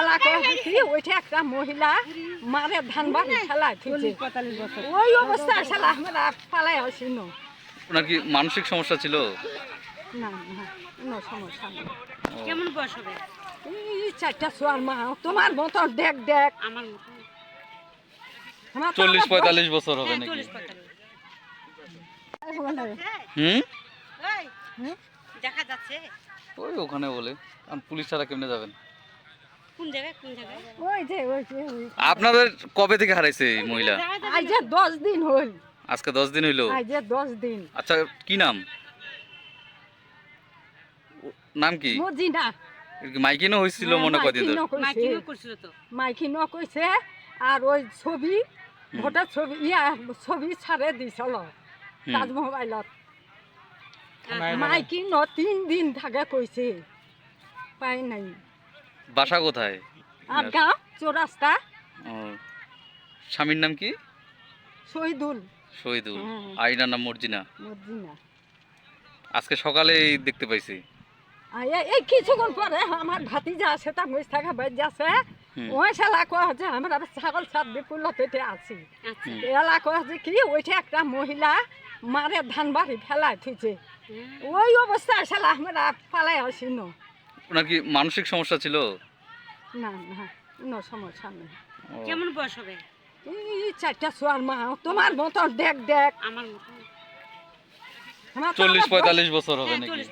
এলাকায় দেখি ওইটা একটা মহিলা মারে ধান বাড়ি ফেলায় থেকে ওই অবস্থায় শালা আমরা পালাই আসি না। ওনার কি মানসিক সমস্যা ছিল? না না কোনো সমস্যা নেই। কেমন বয়স হবে? এই চারটা সোয়ার মা তোমার মতো দেখ দেখ। আমার মতো। চল্লিশ পঁয়তাল্লিশ বছর হবে হ্যাঁ নাকি। হুম? দেখা যাচ্ছে। ওই ওখানে বলে আর পুলিশ ছাড়া কেমনে যাবেন? কোন জায়গায় কোন জায়গায়? ওই যে ওই যে আপনাদের কবে থেকে হারাইছে এই মহিলা? আজ যে দশ দিন হল। আজকে দশ দিন হইল? আজ যে দশ দিন। আচ্ছা কি নাম? নাম কি? মজিনা। মাইকিনও হয়েছিল মনে কদিন করছিল তো। মাইকি ন কইছে আর ওই ছবি ভোটার ছবি ইয়া ছবি ছাড়ে দিছিল। তাজ মোবাইলত হ্যাঁ, ন তিন দিন থাকে কইছে। পাই নাই। বাসা কোথায়? চৌরাস্তা। স্বামীর নাম কি? শহীদুল। শহীদুল। হ্যাঁ। আইনার নাম মর্জিনা। আজকে সকালে দেখতে পাইছি। এই- কিছুক্ষণ পরে আমার ভাতিজা আছে তা মুজ থাকা বাইর যাচ্ছে ওই শালা কয় যে আমরা ছাগল ছাদ বিপুল পেটে আছি। আচ্ছা। এলা কয় যে কি ওইটা একটা মহিলা মারে ধান বাড়ি ফেলায় থুইছে। ওই অবস্থায় শালা আমরা পালাই আসি না ওনার কি মানসিক সমস্যা ছিল? না না কোনো সমস্যা নেই। কেমন বয়স হবে? এই চারটা সোয়ার মা তোমার মতো দেখ দেখ। আমার চল্লিশ পঁয়তাল্লিশ বছর হবে হ্যাঁ নাকি?